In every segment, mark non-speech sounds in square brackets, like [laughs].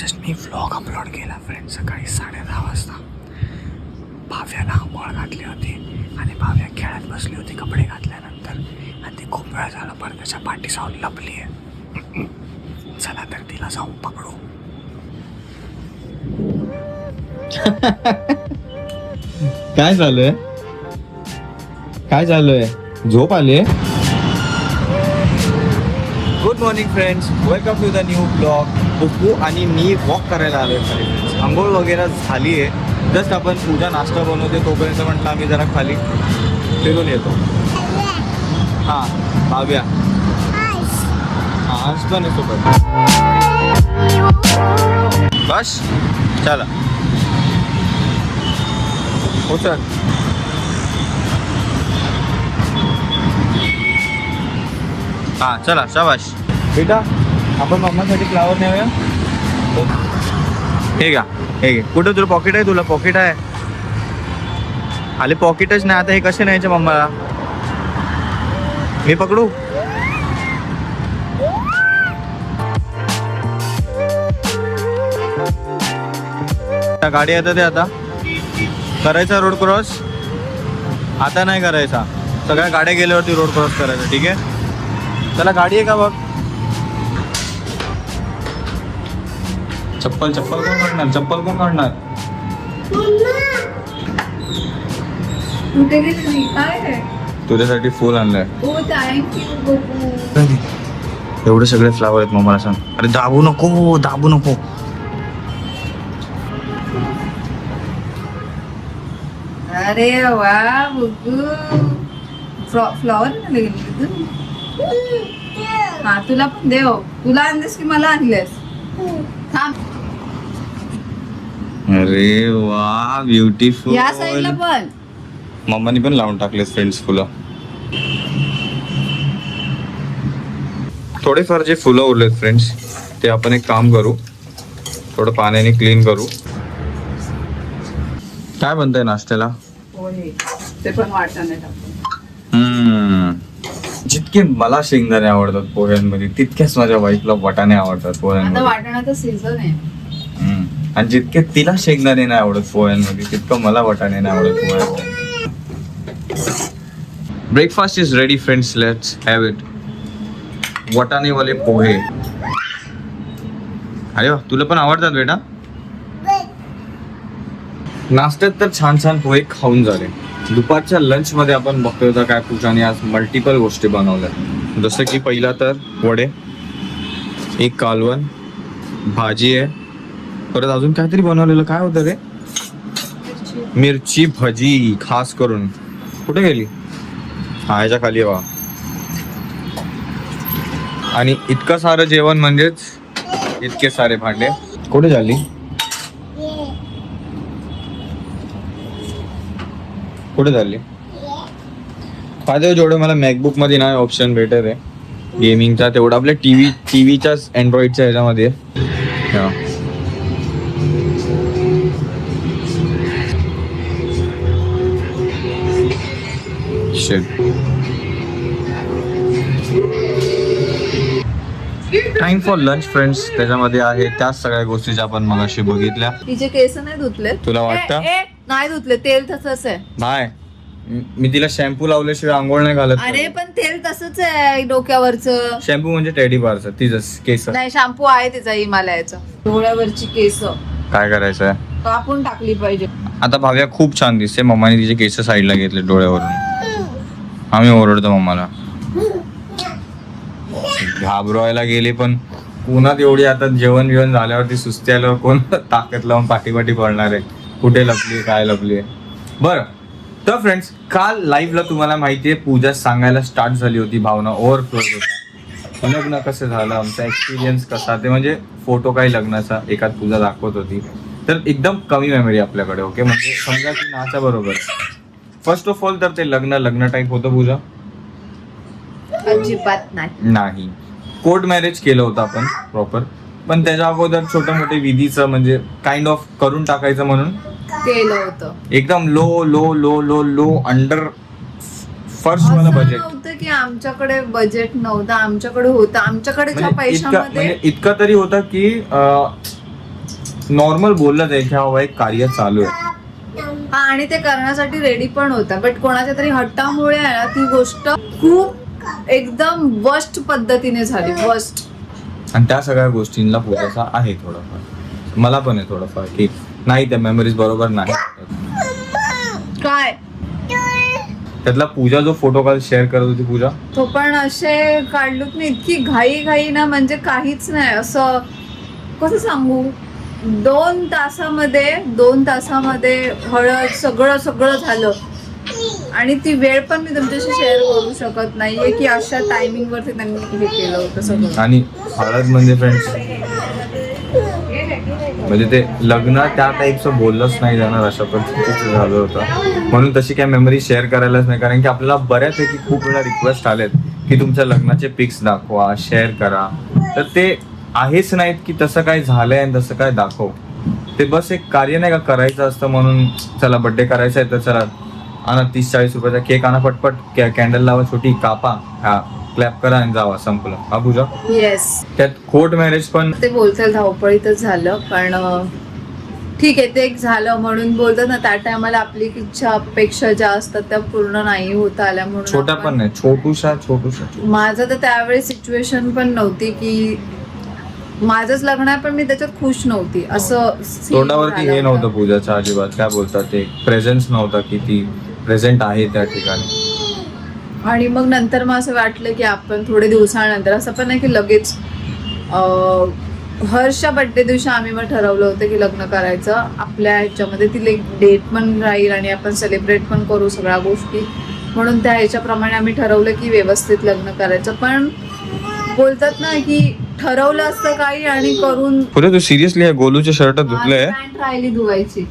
Just मी vlog upload केला friend सकाळी साडे दहा वाजता. भाव्याला आंघोळ घातली होती आणि भाव्या खेळात बसली होती कपडे घातल्यानंतर. आणि ती खूप वेळ झाला पण त्याच्या पाठी जाऊन लपली आहे चला तर तिला जाऊन पकडू. [laughs] काय झालंय आहे? काय झालंय आहे? झोप आली good morning friends welcome to the new vlog बुकू आणि मी वॉक करायला आलो आहे खाली फ्रेंड्स आंघोळ वगैरे झाली आहे. जस्ट आपण पूजा नाश्ता बनवते तोपर्यंत म्हटलं आम्ही जरा खाली फिरून येतो. हां भाव्या. हां पण आहे सोबत. बस चला. हो सर हा चला शाबाश बेटा आपण मम्मासाठी फ्लावर नेऊया. हे घ्या हे घे. कुठं तुला पॉकेट आहे? तुला पॉकेट आहे. आले पॉकेटच नाही. आता हे कसे न्यायचे मम्माला? मी पकडू? गाडी येतं ते आता. करायचा रोड क्रॉस आता नाही करायचा. सगळ्या गाड्या गेल्यावरती रोड क्रॉस करायचा ठीक आहे? त्याला गाडी आहे का बघ? चप्पल चप्पल कोण काढणार? चप्पल कोण काढणार? कुठे गेली काय आहे? तुझ्यासाठी फुल आणलंय. ओ थँक्यू बघू एवढे सगळे फ्लावर आहेत मग मला सांग. अरे दाबू नको दाबू नको. अरे वा बघू. फ्लॉवर गेली हा तुला पण देव तुला आणलेस की मला आणलेस? थांब. अरे वा ब्युटिफुल या साईडला पण. मम्मानी पण लावून टाकले फ्रेंड्स फुलं. थोडेफार जे फुलं उरलेत फ्रेंड्स ते आपण एक काम करू. थोडं पाण्याने क्लीन करू. काय बनतंय नाश्त्याला? ते पण वाटाणे हम्म. जितके मला शेंगदाणे आवडतात पोह्यांमध्ये. तितक्याच माझ्या वाईफला वटाणे आवडतात आता पोह्यांमध्ये वाटाण्याचा सीझन आहे. हम्म. आणि जितके तिला शेंगदाणे नाही आवडत पोह्यांमध्ये तितकं मला वटाणे नाही आवडत पोह्यांमध्ये. Breakfast is ready friends let's have it वटाणेवाले पोहे. अरे वा तुला पण आवडतात बेटा? नाश्त्यात तर छान छान पोहे खाऊन झाले. दुपारच्या लंचमध्ये आपण बघतोय तर काय पूजाने आज मल्टिपल गोष्टी बनवल्या जसं की पहिला तर वडे एक कालवण भाजी आहे. परत अजून काहीतरी बनवलेलं काय होतं रे? मिरची भजी खास करून. कुठे गेली? हा याच्या खाली वा बा आणि इतकं सारं जेवण म्हणजेच इतके सारे भांडे. कुठे झाली कुठे झाली फायदा जेवढं मला मॅकबुकमध्ये नाही ऑप्शन भेटत आहे. गेमिंगचा तेवढं. आपल्या टीव्ही टीव्हीच्याच अँड्रॉइडच्या ह्याच्यामध्ये. हा. टाइम फॉर लंच फ्रेंड्स त्याच्यामध्ये आहे त्याच सगळ्या गोष्टी ज्या आपण मगाशी बघितल्या. तिचे केस नाही धुतले तुला वाटतं? नाही धुतले तेल तसंच आहे. बाय मी तिला शॅम्पू लावल्याशिवाय आंघोळ नाही घालत अरे पण तेल तसंच आहे डोक्यावरच. शॅम्पू म्हणजे टेडी बारचं तिचंच केस. नाही शॅम्पू आहे तिचा हिमालयाचा. डोळ्यावरची केस. काय करायचं कापून टाकली पाहिजे. आता भाव्या खूप छान दिसते. मम्माने तिचे केस साईडला घेतले डोळ्यावरून. आम्ही ओरडतो मम्माला. घाबरवायला गेले पण पुन्हा एवढी आता जेवण बिवण झाल्यावरती सुस्ती आल्यावर कोण ताकद लावून पाठीपाठी पडणार आहे? कुठे लपली काय लपली? बरं. तर फ्रेंड्स काल लाईव्हला तुम्हाला माहितीये पूजा सांगायला स्टार्ट झाली होती भावना ओव्हरफ्लो होता लग्न कसं झालं आमचा एक्सपिरियन्स कसा? ते म्हणजे फोटो काही लग्नाचा एकात पूजा दाखवत होती. तर एकदम कमी मेमरी आपल्याकडे ओके म्हणजे समजा की नाचा बरोबर. फर्स्ट ऑफ ऑल तर ते लग्न लग्न टाईप होतं पूजा? अजिबात नाही. कोर्ट मॅरेज केलं होतं आपण प्रॉपर पण त्याच्या अगोदर छोटे मोठे विधीचं म्हणजे काइंड ऑफ करून टाकायचं म्हणून? केलं होतं. एकदम low low low low low under first असं बजेट नव्हतं की आमच्याकडे बजेट नव्हतं आमच्याकडे होतं. आमच्याकडेच्या म्हणजे इतका पैशामध्ये म्हणजे इतका तरी होता की नॉर्मल बोललं जाईल की हा बाबा एक कार्य चालू आहे. हा आणि ते करण्यासाठी रेडी पण होता. बट कोणाच्या तरी हट्टामुळे आहे ना ती गोष्ट खूप एकदम वर्स्ट पद्धतीने झाली. वर्स्ट आणि त्या सगळ्या गोष्टींना पूजाचा आहे थोडंफार. मला पण आहे थोडंफार की नाही त्या मेमरीज बरोबर नाही. काय? त्यातला पूजा जो फोटो काल शेअर करत होती पूजा? तो पण असे काढलोत मी. इतकी घाई घाई ना म्हणजे काहीच नाही. असं कसं सांगू? दोन तासामध्ये दोन तासामध्ये हळद सगळं सगळं झालं. आणि ती वेळ पण मी तुमच्याशी शेअर करू शकत नाहीये की अशा टायमिंग वरती त्यांनी हे केलं होतं सगळं. आणि हळद म्हणजे फ्रेंड्स म्हणजे ते लग्न त्या टाईपचं बोललंच नाही जाणार अशा पद्धतीचं झालं होतं. म्हणून तशी काय मेमरी शेअर करायलाच नाही कारण की आपल्याला बऱ्यापैकी खूप वेळा रिक्वेस्ट आलेत की तुमच्या लग्नाचे पिक्स दाखवा शेअर करा. तर ते आहेच नाहीत की तसं काय झालंय आणि तसं काय दाखव. ते बस एक कार्य नाही का करायचं असतं म्हणून चला बड्डे करायचा आहे तर चला आणा तीस चाळीस रुपयाचा केक आणा पटपट. कॅन्डल लावा छोटी कापा. हा क्लॅप करा आणि जावा संपलं. हा पूजा? येस त्यात कोर्ट मॅरेज पण ते बोलतील धावपळीतच झालं पण ठीक आहे ते एक झालं म्हणून बोलतात ना त्या टायमाला आपली इच्छा अपेक्षा ज्या असतात त्या पूर्ण नाही होत आल्या म्हणून आपण- पण नाही छोटूशा छोटूशा. माझं तर त्यावेळी सिच्युएशन पण नव्हती की माझंच लग्न आहे पण मी त्याच्यात खुश नव्हती. असं scene तोंडावरती झालं हे होतं. नव्हतं पूजाच्या अजिबात. काय बोलतात ते? प्रेझेन्स नव्हता की ती प्रेझेंट आहे त्या ठिकाणी. आणि मग नंतर मग असं वाटलं की आपण थोडे दिवसानंतर असं पण नाही की लगेच अं, हर्षच्या बड्डे दिवशी आम्ही मग ठरवलं होतं की लग्न करायचं. आपल्या ह्याच्यामध्ये ती एक डेट पण राहील आणि आपण सेलिब्रेट पण करू सगळ्या गोष्टी. म्हणून त्या ह्याच्याप्रमाणे आम्ही ठरवलं की व्यवस्थित लग्न करायचं. पण बोलतात ना की ठरवलं असतं काही आणि करून पुढे तू सिरियसली आहे गोलूचे शर्ट धुतले पॅन्ट राहिली धुवायची.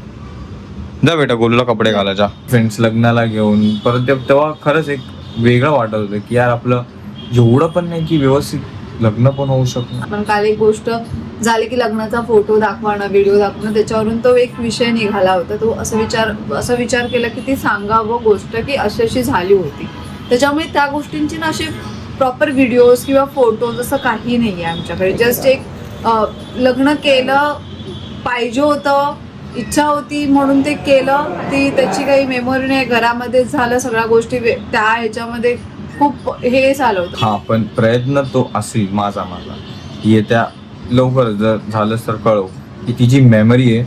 जा बेटा गोलूला कपडे घालायचा फ्रेंड्स लग्नाला घेऊन परत ते- तेव्हा खरंच एक वेगळं वाटत होतं की यार आपलं एवढं पण नाही की व्यवस्थित लग्न पण होऊ शकतं. आपण काल एक गोष्ट झाली की लग्नाचा फोटो दाखवणं व्हिडिओ दाखवणं त्याच्यावरून तो एक विषय निघाला होता. तो असं विचार असं विचार केला की ती सांगावं गोष्ट की अशी अशी झाली होती. त्याच्यामुळे त्या गोष्टींची ना असे प्रॉपर व्हिडिओज किंवा फोटोज असं काही नाही आहे आमच्याकडे जस्ट एक अं, लग्न केलं पाहिजे होतं इच्छा होती म्हणून ते केलं. ती त्याची काही मेमोरी नाही. घरामध्ये झालं सगळ्या गोष्टी. त्या ह्याच्यामध्ये खूप हे झालं होतं हा पण प्रयत्न तो असेल माझा माझा. की येत्या लवकर जर झालं तर कळव की ती जी मेमरी आहे.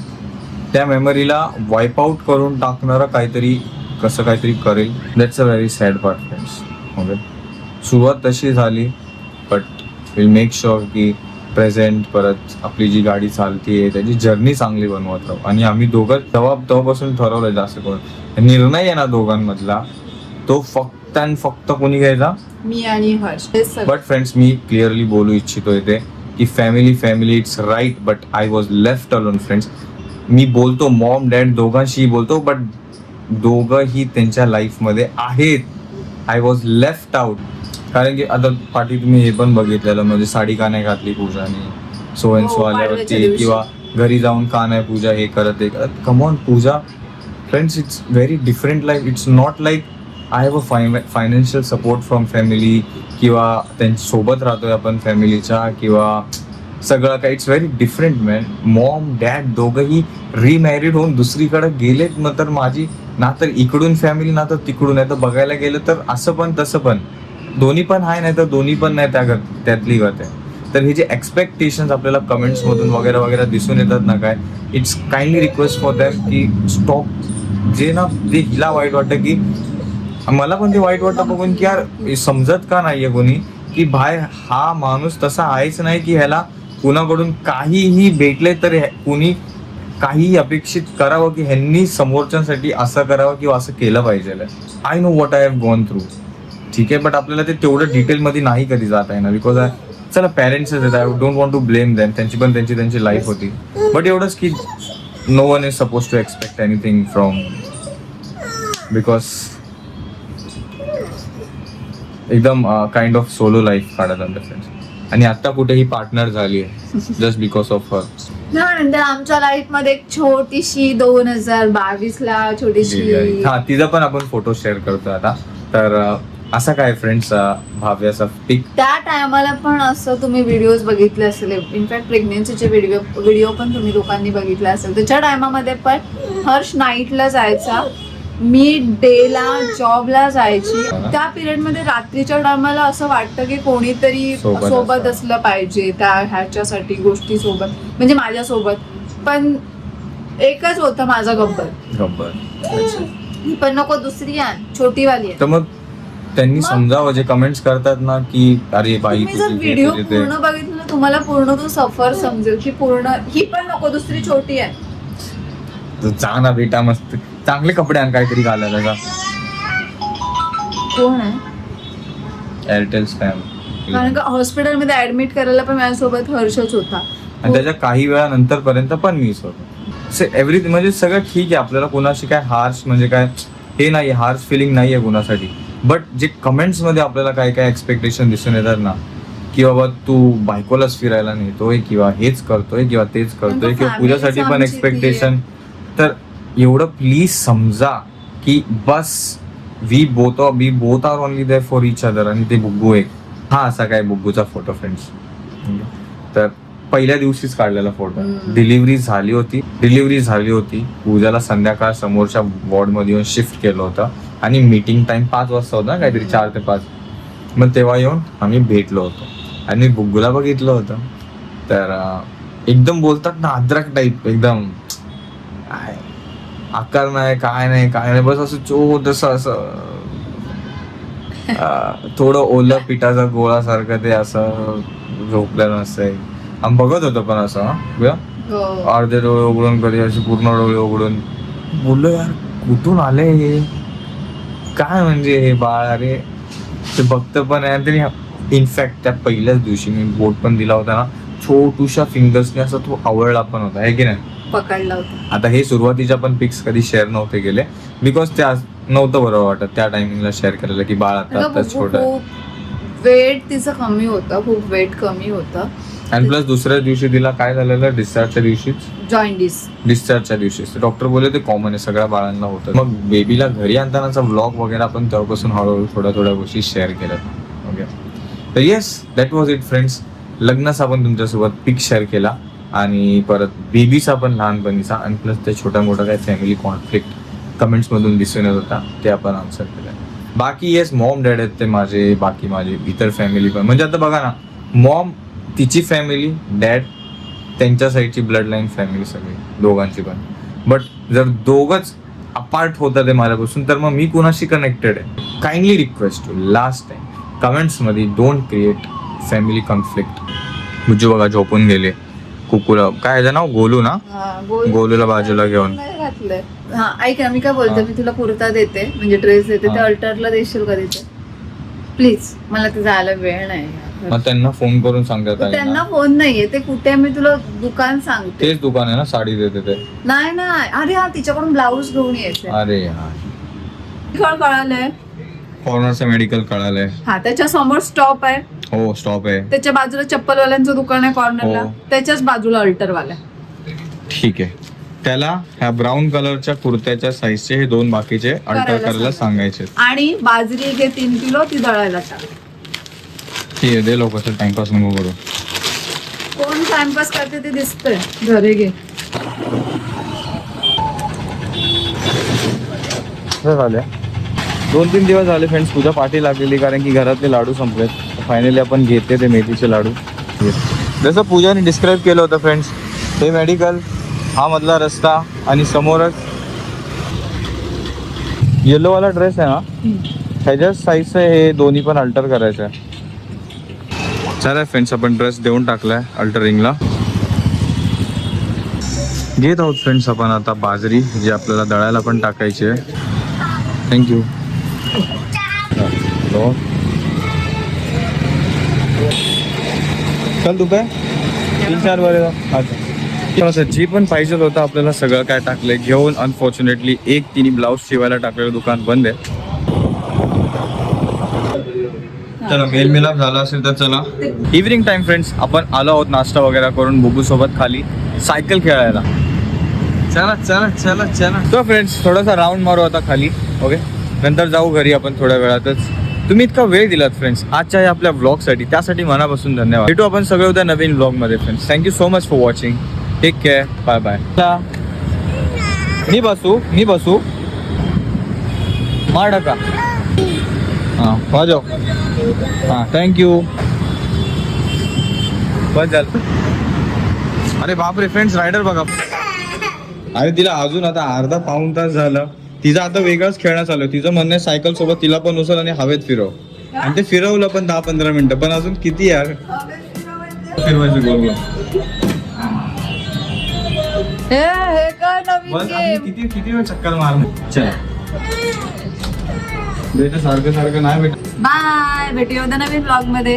त्या मेमरीला वाईप आउट करून टाकणारं काहीतरी कसं काहीतरी करेल. That's a very sad part friends okay सुरुवात तशी झाली बट विल मेक शुअर की प्रेझेंट परत आपली जी गाडी चालतीये त्याची जर्नी चांगली बनवत राहू. आणि आम्ही दोघं तेव्हा तेव्हापासून ठरवलं जास्त करून. निर्णय आहे ना दोघांमधला तो फक्त आणि फक्त कोणी घ्यायचा? मी आणि हर्ष. बट फ्रेंड्स मी क्लिअरली बोलू इच्छितो इथे की family family it's right but I was left alone friends मी बोलतो मॉम डॅड दोघांशी बोलतो बट दोघंही त्यांच्या लाईफमध्ये आहेत. आय वॉज लेफ्ट आउट कारण की आता पाठी तुम्ही हे पण बघितलेलं म्हणजे साडी का नाही घातली पूजाने? सो अँड सो आल्यावरती. किंवा घरी जाऊन का नाही पूजा हे करत हे करत. Come on Pooja. Friends it's very different life it's not like I have a financial support from family किंवा त्यांच्यासोबत राहतोय आपण फॅमिलीच्या किंवा सगळं काही. It's very different man mom dad दोघंही रिमॅरिड होऊन दुसरीकडे गेलेत मग तर माझी ना तर इकडून फॅमिली ना तर तिकडून. आहे तर बघायला गेलं तर असं पण तसं पण. दोन्ही पण आहे नाही तर दोन्ही पण नाही त्या त्यातली गत आहे. तर हे जे एक्सपेक्टेशन आपल्याला कमेंट्स मधून वगैरे वगैरे दिसून येतात ना काय it's kindly request for them की स्टॉप जे ना जे हिला वाईट वाटतं की मला पण ते वाईट वाटतं बघून की यार समजत का नाहीये कोणी की भाय हा माणूस तसा आहेच नाही की ह्याला कुणाकडून काहीही भेटले तर कुणी काहीही अपेक्षित करावं की ह्यांनी समोरच्यांसाठी असं करावं किंवा असं केलं पाहिजे. I know what I have gone through ठीक आहे बट आपल्याला ते तेवढं डिटेलमध्ये नाही कधी जात आहे ना बिकॉज चला पॅरेंट्सच आहेत I don't want to blame them त्यांची पण त्यांची त्यांची लाईफ होती. बट एवढंच की no one is suppose to expect anything from because एकदम काइंड ऑफ सोलो लाईफ काढत आमच्या फ्रेंड्स आणि आता कुठेही पार्टनर झाली आहे जस्ट बिकॉज ऑफ हर आमच्या लाईफमध्ये एक छोटीशी दोन हजार बावीस ला छोटीशी हा तिचा पण आपण फोटो शेअर करतो आता. तर अं, असा काय फ्रेंड्स भाव्याचा पिक त्या टायमाला पण असं तुम्ही व्हिडिओज बघितले असेल. इनफॅक्ट प्रेग्नेन्सीचे व्हिडिओ व्हिडिओ पण तुम्ही लोकांनी बघितले असेल. त्याच्या टायमामध्ये पण हर्ष नाईटला जायचा मी डेला जॉबला जायची. त्या पिरियडमध्ये रात्रीच्या टायमाला असं वाटतं की कोणीतरी सोबत. असलं पाहिजे त्या ह्याच्यासाठी गोष्टी सोबत म्हणजे माझ्यासोबत. पण एकच होतं माझा गब्बर. गब्बर. पण नको दुसरी आण छोटी वाली आहे तर मग त्यांनी समजावं जे कमेंट्स करतात ना की अरे बाई तुम्ही जर तुझी हे, व्हिडिओ तुझी ते. पूर्ण बघितलं तुम्हाला पूर्ण तो सफर समजेल की पूर्ण ही पण नको दुसरी छोटी आहे. तू जा ना बेटा मस्त. चांगले कपडे आण काहीतरी घालायला जा. कोण आहे? एअरटेल स्पॅम कारण का हॉस्पिटलमध्ये ऍडमिट करायला पण माझ्यासोबत हर्षच होता. आणि त्याच्या काही वेळा नंतर पर्यंत पण मीच होतो. एव्हरी म्हणजे सगळं ठीक आहे आपल्याला कोणाशी काय हार्श म्हणजे काय हे नाही हार्श फिलिंग नाही आहे कोणासाठी. बट जे कमेंट्समध्ये आपल्याला काय काय एक्सपेक्टेशन दिसून येतात ना की बाबा तू बायकोलाच फिरायला नेतोय किंवा हेच करतोय किंवा तेच करतोय किंवा पूजासाठी पण एक्सपेक्टेशन तर एवढं प्लीज समजा की बस we both we both are only there for each other आणि ते बुग्गू एक. हा असा काय बुग्गूचा फोटो फ्रेंड्स तर पहिल्या दिवशीच काढलेला फोटो. डिलिव्हरी झाली होती. डिलिव्हरी झाली होती. पूजाला संध्याकाळ समोरच्या वॉर्डमध्ये येऊन शिफ्ट केलं होतं. आणि मीटिंग टाइम पाच वाजता होता काहीतरी चार ते पाच. मग तेव्हा येऊन आम्ही भेटलो होतो. आणि बुग्गूला बघितलं होतं. तर एकदम बोलतात ना अद्रक टाईप एकदम आकार नाही काय नाही काय नाही बस असं चो तसं असं. थोडं ओलं पिठाचा गोळा सारखं ते असं झोपलेलं असतंय. आम्ही बघत होतो पण असं हं. अर्धे डोळे उघडून कधी असे पूर्ण डोळे उघडून. बोललो यार कुठून आले हे? काय म्हणजे हे बाळ? अरे ते बघतं पण आहे तरी इनफॅक्ट त्या पहिल्याच दिवशी मी बोट पण दिला होता ना छोटूशा फिंगर्सने असं तो आवळला पण होता आहे की नाही? पकडला होता. आता हे सुरुवातीच्या पण पिक्स कधी शेअर नव्हते गेले बिकॉज ते आज नव्हतं बरोबर वाटत त्या टायमिंगला शेअर करायला की बाळ आता छोटं वेट तिचं कमी होतं खूप वेट कमी होतं. आणि प्लस दुसऱ्या दिवशी तिला काय झालेलं? डिस्चार्जच्या दिवशीच? जॉईंडिस डिस्चार्जच्या दिवशी डॉक्टर बोलले ते कॉमन आहे सगळ्या बाळांना होतं. मग बेबीला घरी आणतानाचा व्लॉग वगैरे आपण तेव्हापासून हळूहळू थोड्या थोड्या गोष्टी शेअर केल्यात ओके तर yes that was it friends लग्नाचा आपण तुमच्यासोबत पिक शेअर केला. आणि परत बेबीचा पण लहानपणीचा आणि प्लस त्या छोट्या मोठ्या काही फॅमिली कॉन्फ्लिक्ट कमेंट्स मधून दिसून येत होता ते आपण आन्सर केलं. बाकी येस मॉम डॅड आहेत ते माझे बाकी माझे इतर फॅमिली पण. म्हणजे आता बघा ना मॉम तिची फॅमिली डॅड त्यांच्या साईडची ब्लड लाईन फॅमिली सगळी दोघांची पण. बट जर दोघच अपार्ट होतं ते माझ्यापासून तर मग मी कुणाशी कनेक्टेड आहे? Kindly request to last time कमेंट्समध्ये don't create family conflict मुज्जू बघा झोपून गेले. कुकुला काय याचं नाव? गोलू ना? गोल- गोलूला बाजूला घेऊन. हा ऐक ना मी काय बोलते. मी तुला कुर्ता देते म्हणजे ड्रेस देते ते. अल्टरला देशील का तिथे? प्लीज मला ते जायला वेळ नाही. मग त्यांना फोन करून सांगतात त्यांना ना. फोन नाहीये. ते कुठे आहे मी तुला दुकान सांगते. तेच दुकान आहे ना साडी देते ते. नाही नाही. अरे हा तिच्याकडून ब्लाऊज घेऊन यायचंय अरे कळालंय? कॉर्नरचं मेडिकल कळालंय. हा त्याच्यासमोर स्टॉप आहे. हो स्टॉप आहे. त्याच्या बाजूला चप्पलवाल्यांचं दुकान आहे कॉर्नरला हो. त्याच्याच बाजूला अल्टरवाला ठीक आहे. त्याला ह्या ब्राऊन कलरच्या कुर्त्याच्या साईजचे हे दोन बाकीचे अल्टर करायला करायला सांगायचे. सांगायचे आणि बाजरी घे तीन किलो ती दळायला टाक ठीक आहे दे लोक टाइमपास नको करू कोण टाइमपास करते ते दिसतंय. घरी घे. झाले? दोन तीन दिवस झाले फ्रेंड्स पूजा पाठी लागलेली कारण की घरातले लाडू संपलेत. फायनली आपण घेतले ते मेथीचे लाडू. जसं पूजाने डिस्क्राईब केलं होतं फ्रेंड्स हे मेडिकल हा मधला रस्ता आणि समोरच येलोवाला ड्रेस आहे ना? ह्याच्याच साईजचं हे दोन्ही पण अल्टर करायचं आहे. चला फ्रेंड्स आपण ड्रेस देऊन टाकलाय अल्टरिंगला घेत आहोत फ्रेंड्स आपण आता बाजरी जी आपल्याला दळायला पण टाकायची आहे. थँक्यू हॅलो चल तू काय? तीन चार बरे अच्छा. असं जे पण पाहिजे होतं आपल्याला सगळं काय टाकलंय घेऊन अनफॉर्च्युनेटली एक तिने ब्लाऊज शिवायला टाकलेलं दुकान बंद आहे. चला मेल मिलाप झाला असेल तर चला. इव्हिनिंग टाइम फ्रेंड्स आपण आलो आहोत नाश्ता वगैरे करून बुबू सोबत खाली. सायकल खेळायला. चला चला चला चला. तो फ्रेंड्स थोडासा राऊंड मारू आता खाली ओके नंतर जाऊ घरी आपण थोड्या वेळातच. तुम्ही इतका वेळ दिलात फ्रेंड्स आजच्या या आपल्या ब्लॉगसाठी त्यासाठी मनापासून धन्यवाद. भेटू आपण सगळे उद्या नवीन ब्लॉगमध्ये friends thank you so much for watching take care bye bye मी बसू मी बसू. मार टाका हां वाजव. हां थँक्यू बस झालं. अरे बापरे फ्रेंड्स रायडर बघा. अरे तिला अजून आता अर्धा पाऊण तास झालं. तिचं आता वेगळंच खेळणं चालू आहे. तिचं म्हणणं आहे सायकल सोबत तिला पण उचल आणि हवेत फिरव. आणि ते फिरवलं पण दहा पंधरा मिनिटं. पण अजून किती यार? फिरवायचं गोल किती किती वेळ चक्कर मार चल. सारखं सारखं नाही भेट बाय भेटूया उद्या नवीन ब्लॉगमध्ये.